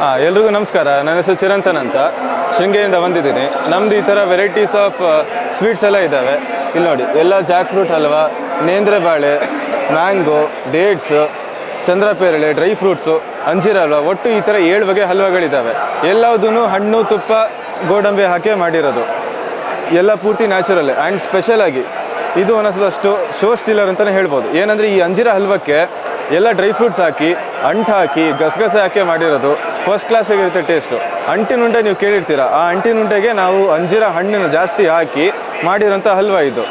ಹಾಂ ಎಲ್ರಿಗೂ ನಮಸ್ಕಾರ. ನನ್ನ ಹೆಸರು ಚಿರಂತನ್ ಅಂತ. ಶೃಂಗೇರಿಯಿಂದ ಬಂದಿದ್ದೀನಿ. ನಮ್ದು ಈ ಥರ ವೆರೈಟೀಸ್ ಆಫ್ ಸ್ವೀಟ್ಸ್ ಎಲ್ಲ ಇದ್ದಾವೆ ಇಲ್ಲಿ ನೋಡಿ, ಎಲ್ಲ ಜಾಕ್ ಫ್ರೂಟ್ ಹಲ್ವಾ, ನೇಂದ್ರ ಬಾಳೆ ಮ್ಯಾಂಗೋ ಡೇಟ್ಸ್ ಚಂದ್ರಪೇರಳೆ ಡ್ರೈ ಫ್ರೂಟ್ಸು ಅಂಜೀರ ಹಲ್ವಾ, ಒಟ್ಟು ಈ ಥರ ಏಳು ಬಗೆ ಹಲ್ವಾಗಳಿದ್ದಾವೆ ಎಲ್ಲದೂ ಹಣ್ಣು, ತುಪ್ಪ, ಗೋಡಂಬಿ ಹಾಕಿ ಮಾಡಿರೋದು. ಎಲ್ಲ ಪೂರ್ತಿ ನ್ಯಾಚುರಲ್ ಆ್ಯಂಡ್ ಸ್ಪೆಷಲಾಗಿ ಇದು ಅನ್ನಿಸಿದಷ್ಟು ಶೋ ಸ್ಟೀಲರ್ ಅಂತಲೇ ಹೇಳ್ಬೋದು. ಏನಂದರೆ ಈ ಅಂಜೀರ ಹಲ್ವಕ್ಕೆ ಎಲ್ಲ ಡ್ರೈ ಫ್ರೂಟ್ಸ್ ಹಾಕಿ, ಅಂಟು ಹಾಕಿ, ಗಸಗಸೆ ಹಾಕಿ ಮಾಡಿರೋದು. ಫಸ್ಟ್ ಕ್ಲಾಸ್ ಆಗಿರುತ್ತೆ ಟೇಸ್ಟು ಅಂಟಿನುಂಡೆ ನೀವು ಕೇಳಿರ್ತೀರಾ? ಆ ಅಂಟಿನುಂಡೆಗೆ ನಾವು ಅಂಜೀರ ಹಣ್ಣನ್ನು ಜಾಸ್ತಿ ಹಾಕಿ ಮಾಡಿರೋಂಥ ಹಲ್ವ ಇದು.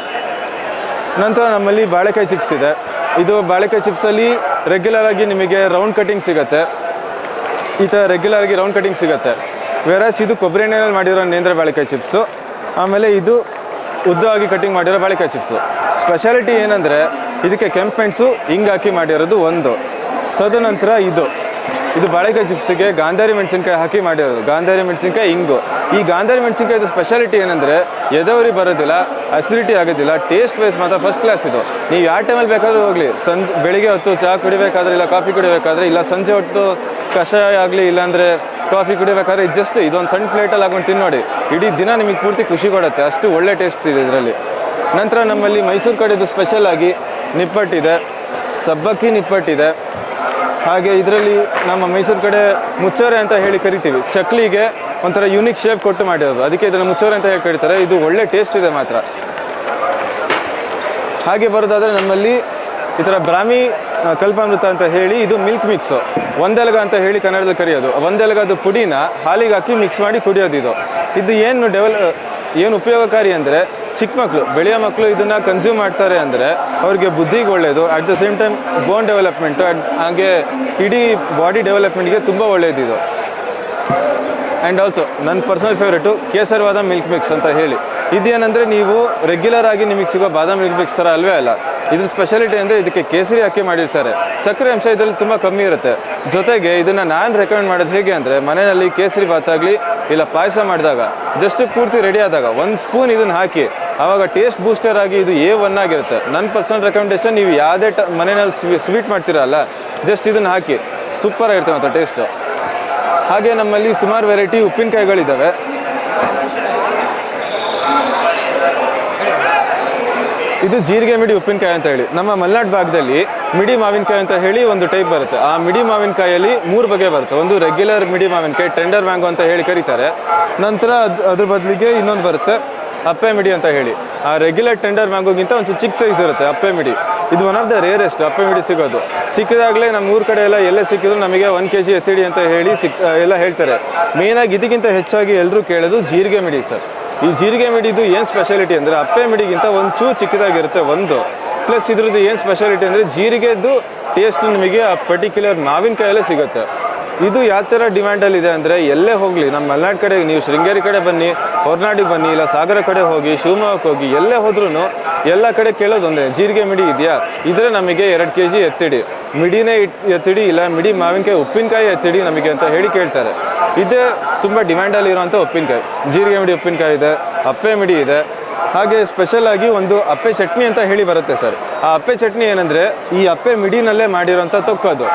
ನಂತರ ನಮ್ಮಲ್ಲಿ ಬಾಳೆಕಾಯಿ ಚಿಪ್ಸ್ ಇದೆ. ಇದು ಬಾಳೆಕಾಯಿ ಚಿಪ್ಸಲ್ಲಿ ರೆಗ್ಯುಲರ್ ಆಗಿ ನಿಮಗೆ ರೌಂಡ್ ಕಟಿಂಗ್ ಸಿಗುತ್ತೆ. ಈ ಥರ ರೆಗ್ಯುಲರ್ ಆಗಿ ರೌಂಡ್ ಕಟಿಂಗ್ ಸಿಗುತ್ತೆ. ವೆರಸ್ ಇದು ಕೊಬ್ಬರಿ ಎಣ್ಣೆಯಲ್ಲಿ ಮಾಡಿರೋ ನೇಂದ್ರ ಬಾಳೆಕಾಯಿ ಚಿಪ್ಸು ಆಮೇಲೆ ಇದು ಉದ್ದವಾಗಿ ಕಟಿಂಗ್ ಮಾಡಿರೋ ಬಾಳೆಕಾಯಿ ಚಿಪ್ಸು ಸ್ಪೆಷಾಲಿಟಿ ಏನಂದರೆ, ಇದಕ್ಕೆ ಕೆಂಪು ಮೆಣಸು ಹಿಂಗೆ ಹಾಕಿ ಮಾಡಿರೋದು ಒಂದು. ತದನಂತರ ಇದು. ಇದು ಬಾಳೆಕಾಯಿ ಚಿಪ್ಸಿಗೆ ಗಾಂಧಾರಿ ಮೆಣಸಿನ್ಕಾಯಿ ಹಾಕಿ ಮಾಡಿರೋದು. ಗಾಂಧಾರಿ ಮೆಣಸಿನ್ಕಾಯಿ ಹಿಂಗು ಈ ಗಾಂಧಾರಿ ಮೆಣಸಿನ್ಕಾಯಿದು ಸ್ಪೆಷಾಲಿಟಿ ಏನಂದರೆ ಎದವರಿ ಬರೋದಿಲ್ಲ ಅಸಿಡಿಟಿ ಆಗೋದಿಲ್ಲ ಟೇಸ್ಟ್ ವೈಸ್ ಮಾತ್ರ ಫಸ್ಟ್ ಕ್ಲಾಸ್ ಇದು. ನೀವು ಯಾವ ಟೈಮಲ್ಲಿ ಬೇಕಾದರೂ ಹೋಗಲಿ. ಸಂಜೆ, ಬೆಳಿಗ್ಗೆ ಹೊತ್ತು ಚಹಾ ಕುಡಿಬೇಕಾದ್ರೆ ಇಲ್ಲ ಕಾಫಿ ಕುಡಿಬೇಕಾದ್ರೆ ಇಲ್ಲ, ಸಂಜೆ ಹೊತ್ತು ಕಷಾಯ ಆಗಲಿ, ಇಲ್ಲಾಂದರೆ ಕಾಫಿ ಕುಡಿಬೇಕಾದ್ರೆ ಜಸ್ಟ್ ಇದೊಂದು ಸಣ್ಣ ಪ್ಲೇಟಲ್ಲಿ ಹಾಕೊಂಡು ತಿನ್ನೋಡಿ. ಇಡೀ ದಿನ ನಿಮಗೆ ಪೂರ್ತಿ ಖುಷಿ ಕೊಡುತ್ತೆ. ಅಷ್ಟು ಒಳ್ಳೆ ಟೇಸ್ಟ್ ಇದೆ ಇದರಲ್ಲಿ. ನಂತರ ನಮ್ಮಲ್ಲಿ ಮೈಸೂರು ಕಡೆದು ಸ್ಪೆಷಲ್ ಆಗಿ ನಿಪ್ಪಟ್ಟಿದೆ. ಸಬ್ಬಕ್ಕಿ ನಿಪ್ಪಟ್ಟಿದೆ. ಹಾಗೆ ಇದರಲ್ಲಿ ನಮ್ಮ ಮೈಸೂರು ಕಡೆ ಮುಚ್ಚೋರೆ ಅಂತ ಹೇಳಿ ಕರಿತೀವಿ. ಚಕ್ಲಿಗೆ ಒಂಥರ ಯುನಿಕ್ ಶೇಪ್ ಕೊಟ್ಟು ಮಾಡಿರೋದು. ಅದಕ್ಕೆ ಇದನ್ನು ಮುಚ್ಚೋರೆ ಅಂತ ಹೇಳಿ ಕರೀತಾರೆ. ಇದು ಒಳ್ಳೆ ಟೇಸ್ಟ್ ಇದೆ ಮಾತ್ರ. ಹಾಗೆ ಬರೋದಾದರೆ ನಮ್ಮಲ್ಲಿ ಈ ಥರ ಬ್ರಾಹ್ಮಿ ಕಲ್ಪಾಮೃತ ಅಂತ ಹೇಳಿ ಇದು ಮಿಲ್ಕ್ ಮಿಕ್ಸು ಒಂದೆಲಗ ಅಂತ ಹೇಳಿ ಕನ್ನಡದಲ್ಲಿ ಕರೆಯೋದು. ಒಂದೆಲಗದ ಪುಡಿನ ಹಾಲಿಗೆ ಹಾಕಿ ಮಿಕ್ಸ್ ಮಾಡಿ ಕುಡಿಯೋದು ಇದು. ಇದು ಏನು ಡೆವಲ ಏನು ಉಪಯೋಗಕಾರಿ ಅಂದರೆ ಚಿಕ್ಕ ಮಕ್ಕಳು ಬೆಳೆಯೋ ಮಕ್ಕಳು ಇದನ್ನು ಕನ್ಸ್ಯೂಮ್ ಮಾಡ್ತಾರೆ ಅಂದರೆ ಅವ್ರಿಗೆ ಬುದ್ಧಿಗೆ ಒಳ್ಳೆಯದು at the same time bone development and ಹಾಗೆ ಇಡೀ ಬಾಡಿ ಡೆವಲಪ್ಮೆಂಟ್ಗೆ ತುಂಬ ಒಳ್ಳೆಯದು ಇದು. ಆ್ಯಂಡ್ ಆಲ್ಸೋ ನನ್ನ ಪರ್ಸನಲ್ ಫೇವ್ರೇಟು ಕೇಸರವಾದ ಮಿಲ್ಕ್ ಮಿಕ್ಸ್ ಅಂತ ಹೇಳಿ. ಇದೇನಂದರೆ ನೀವು ರೆಗ್ಯುಲರ್ ಆಗಿ ನಿಮಗೆ ಸಿಗೋ ಬಾದಾಮ್ ಮಿಲ್ಕ್ ಮಿಕ್ಸ್ ಥರ ಅಲ್ವೇ ಅಲ್ಲ. ಇದ್ರ ಸ್ಪೆಷಾಲಿಟಿ ಅಂದರೆ ಇದಕ್ಕೆ ಕೇಸರಿ ಹಾಕಿ ಮಾಡಿರ್ತಾರೆ. ಸಕ್ಕರೆ ಅಂಶ ಇದರಲ್ಲಿ ತುಂಬ ಕಮ್ಮಿ ಇರುತ್ತೆ. ಜೊತೆಗೆ ಇದನ್ನು ನಾನು ರೆಕಮೆಂಡ್ ಮಾಡೋದು ಹೇಗೆ ಅಂದರೆ, ಮನೆಯಲ್ಲಿ ಕೇಸರಿ ಭಾತಾಗಲಿ ಇಲ್ಲ ಪಾಯಸ ಮಾಡಿದಾಗ ಜಸ್ಟ್ ಪೂರ್ತಿ ರೆಡಿ ಆದಾಗ, ಒಂದು ಸ್ಪೂನ್ ಇದನ್ನು ಹಾಕಿ ಆವಾಗ ಟೇಸ್ಟ್ ಬೂಸ್ಟರ್ ಆಗಿ ಇದು ಎ ಒನ್ ಆಗಿರುತ್ತೆ. ನನ್ನ ಪರ್ಸನಲ್ ರೆಕಮೆಂಡೇಶನ್ ನೀವು ಯಾವುದೇ ಟ ಮನೆಯಲ್ಲಿ ಸ್ವೀ ಸ್ವೀಟ್ ಮಾಡ್ತೀರಲ್ಲ ಜಸ್ಟ್ ಇದನ್ನು ಹಾಕಿ. ಸೂಪರ್ ಆಗಿರುತ್ತೆ ಮತ್ತು ಟೇಸ್ಟು ಹಾಗೆ ನಮ್ಮಲ್ಲಿ ಸುಮಾರು ವೆರೈಟಿ ಉಪ್ಪಿನಕಾಯಿಗಳಿದ್ದಾವೆ ಇದು ಜೀರಿಗೆ ಮಿಡಿ ಉಪ್ಪಿನಕಾಯಿ ಅಂತ ಹೇಳಿ. ನಮ್ಮ ಮಲೆನಾಡು ಭಾಗದಲ್ಲಿ ಮಿಡಿ ಮಾವಿನಕಾಯಿ ಅಂತ ಹೇಳಿ ಒಂದು ಟೈಪ್ ಬರುತ್ತೆ. ಆ ಮಿಡಿ ಮಾವಿನಕಾಯಲ್ಲಿ ಮೂರು ಬಗೆ ಬರುತ್ತೆ. ಒಂದು ರೆಗ್ಯುಲರ್ ಮಿಡಿ ಮಾವಿನಕಾಯಿ ಟೆಂಡರ್ ಮ್ಯಾಂಗೋ ಅಂತ ಹೇಳಿ ಕರೀತಾರೆ. ನಂತರ ಅದು, ಅದ್ರ ಬದಲಿಗೆ ಇನ್ನೊಂದು ಬರುತ್ತೆ, ಅಪ್ಪೆ ಮಿಡಿ ಅಂತ ಹೇಳಿ. ಆ ರೆಗ್ಯುಲರ್ ಟೆಂಡರ್ ಮ್ಯಾಂಗೋಗಿಂತ ಒಂದು ಚಿಕ್ಕ ಸೈಜ್ ಇರುತ್ತೆ ಅಪ್ಪೆ ಮಿಡಿ. ಇದು ಒನ್ ಆಫ್ ದ ರೇರೆಸ್ಟ್ ಅಪ್ಪೆ ಮಿಡಿ ಸಿಗೋದು. ಸಿಕ್ಕಿದಾಗಲೇ ನಮ್ಮ ಊರ ಕಡೆ ಎಲ್ಲ ಎಲ್ಲೇ ಸಿಕ್ಕಿದ್ರು ನಮಗೆ ಒನ್ ಕೆ ಜಿ ಎತ್ತಿಡಿ ಅಂತ ಹೇಳಿ ಸಿಕ್ ಎಲ್ಲ ಹೇಳ್ತಾರೆ. ಮೇಯ್ನಾಗಿ ಇದಕ್ಕಿಂತ ಹೆಚ್ಚಾಗಿ ಎಲ್ಲರೂ ಕೇಳೋದು ಜೀರಿಗೆ ಮಿಡಿ ಸರ್. ಈ ಜೀರಿಗೆ ಮಿಡಿದು ಏನು ಸ್ಪೆಷಾಲಿಟಿ ಅಂದರೆ ಅಪ್ಪೆ ಮಿಡಿಗಿಂತ ಒಂಚೂರು ಚಿಕ್ಕದಾಗಿರುತ್ತೆ ಒಂದು. ಪ್ಲಸ್ ಇದ್ರದ್ದು ಏನು ಸ್ಪೆಷಾಲಿಟಿ ಅಂದರೆ ಜೀರಿಗೆದ್ದು ಟೇಸ್ಟ್ ನಿಮಗೆ ಆ ಪರ್ಟಿಕ್ಯುಲರ್ ಮಾವಿನಕಾಯಲ್ಲೇ ಸಿಗುತ್ತೆ. ಇದು ಯಾವ ಥರ ಡಿಮ್ಯಾಂಡಲ್ಲಿದೆ ಅಂದರೆ ಎಲ್ಲೇ ಹೋಗಲಿ, ನಮ್ಮ ಮಲೆನಾಡು ಕಡೆ ನೀವು ಶೃಂಗೇರಿ ಕಡೆ ಬನ್ನಿ, ಹೊರನಾಡಿಗೆ ಬನ್ನಿ, ಇಲ್ಲ ಸಾಗರ ಕಡೆ ಹೋಗಿ ಶಿವಮೊಗ್ಗಕ್ಕೆ ಹೋಗಿ, ಎಲ್ಲೇ ಹೋದ್ರೂ ಎಲ್ಲ ಕಡೆ ಕೇಳೋದು ಒಂದೇ, ಜೀರಿಗೆ ಮಿಡಿ ಇದೆಯಾ? ಇದ್ರೆ ನಮಗೆ ಎರಡು ಕೆ ಜಿ ಎತ್ತಿಡಿ. ಮಿಡಿನೇ ಎತ್ತಿಡಿ, ಇಲ್ಲ ಮಿಡಿ ಮಾವಿನಕಾಯಿ, ಉಪ್ಪಿನಕಾಯಿ ಎತ್ತಿಡಿ ನಮಗೆ ಅಂತ ಹೇಳಿ ಕೇಳ್ತಾರೆ. ಇದೇ ತುಂಬ ಡಿಮ್ಯಾಂಡಲ್ಲಿ ಇರೋಂಥ ಉಪ್ಪಿನಕಾಯಿ. ಜೀರಿಗೆ ಮಿಡಿ ಉಪ್ಪಿನಕಾಯಿ ಇದೆ ಅಪ್ಪೆ ಮಿಡಿ ಇದೆ ಹಾಗೆ ಸ್ಪೆಷಲ್ ಆಗಿ ಒಂದು ಅಪ್ಪೆ ಚಟ್ನಿ ಅಂತ ಹೇಳಿ ಬರುತ್ತೆ ಸರ್ ಆ ಅಪ್ಪೆ ಚಟ್ನಿ ಏನಂದರೆ, ಈ ಅಪ್ಪೆ ಮಿಡಿನಲ್ಲೇ ಮಾಡಿರೋಂಥ ತೊಕ್ಕು ಅದು.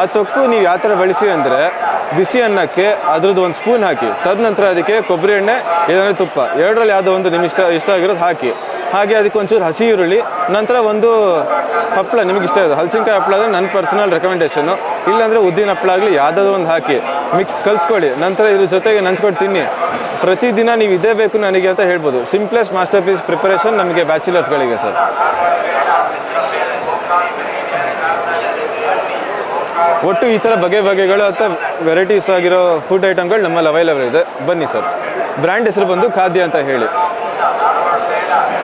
ಆ ತೊಕ್ಕು ನೀವು ಯಾವ ಥರ ಬಳಸಿ ಅಂದರೆ, ಬಿಸಿ ಅನ್ನಕ್ಕೆ ಅದ್ರದ್ದು ಒಂದು ಸ್ಪೂನ್ ಹಾಕಿ, ತದನಂತರ ಅದಕ್ಕೆ ಕೊಬ್ಬರಿ ಎಣ್ಣೆ ಇಲ್ಲಾಂದರೆ ತುಪ್ಪ. ಎರಡರಲ್ಲಿ ಯಾವುದೋ ಒಂದು ನಿಮಿಷ ಇಷ್ಟ ಆಗಿರೋದು ಹಾಕಿ. ಹಾಗೆ ಅದಕ್ಕೆ ಒಂಚೂರು ಹಸಿ ಈರುಳ್ಳಿ, ನಂತರ ಒಂದು ಹಪ್ಪಳ ನಿಮಗೆ ಇಷ್ಟ ಇದೆ ಹಲಸಿನಕಾಯಿ ಹಪ್ಪಳ ಅಂದರೆ ನನ್ನ ಪರ್ಸನಲ್ ರೆಕಮೆಂಡೇಷನು ಇಲ್ಲಾಂದರೆ ಉದ್ದಿನ ಹಪ್ಪಳ ಆಗಲಿ, ಯಾವುದಾದ್ರೂ ಒಂದು ಹಾಕಿ, ಮಿಕ್, ಕಲ್ಸ್ಕೊಳ್ಳಿ. ನಂತರ ಇದ್ರ ಜೊತೆಗೆ ನಂಚ್ಕೊಂಡು ತಿನ್ನಿ. ಪ್ರತಿದಿನ ನೀವು ಇದೇ ಬೇಕು ನನಗೆ ಅಂತ ಹೇಳ್ಬೋದು. ಸಿಂಪ್ಲೆಸ್ಟ್ ಮಾಸ್ಟರ್ ಪೀಸ್ ಪ್ರಿಪರೇಷನ್ ನಮಗೆ ಬ್ಯಾಚುಲರ್ಸ್ಗಳಿಗೆ ಸರ್ ಒಟ್ಟು ಈ ಥರ ಬಗೆ ಬಗೆಗಳು ಅಥವಾ ವೆರೈಟೀಸ್ ಆಗಿರೋ ಫುಡ್ ಐಟಮ್ಗಳು ನಮ್ಮಲ್ಲಿ ಅವೈಲೇಬಲ್ ಇದೆ. ಬನ್ನಿ ಸರ್ ಬ್ರ್ಯಾಂಡ್ ಹೆಸರು ಬಂದು ಖಾದ್ಯ ಅಂತ ಹೇಳಿ.